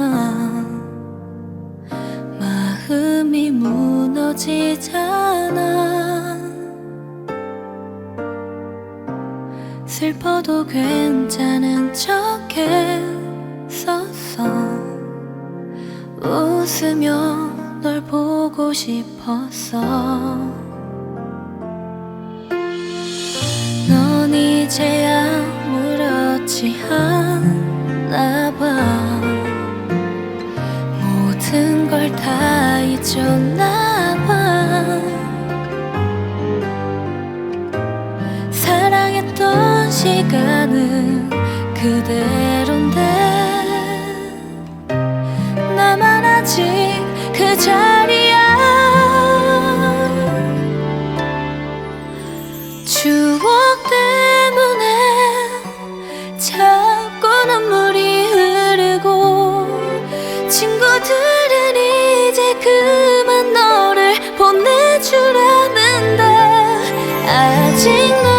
하지만 마음이 무너지잖아. 슬퍼도 괜찮은 척했었어. 웃으며 널 보고 싶었어. 넌 이제야 무렇지 않아 걸 다 잊었나 봐 사랑했던 시간은 그대로인데 나만 아직 그 자리야. 추억 때문에 자꾸 눈물이 흐르고 친구들은 이제 그만 너를 보내주라는데 아직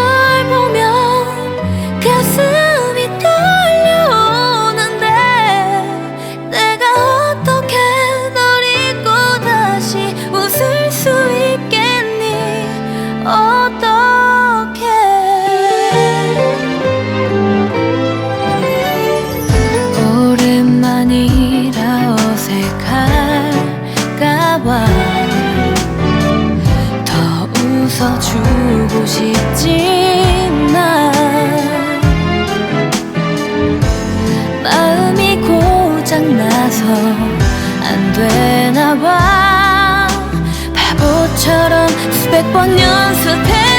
주고 싶지만 마음이 고장나서 안 되나 봐. 바보처럼 수백 번 연습했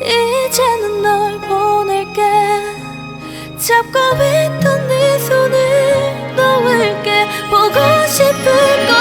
이제는 널 보낼게. 잡고 있던 네 손을 놓을게. 보고 싶을 거야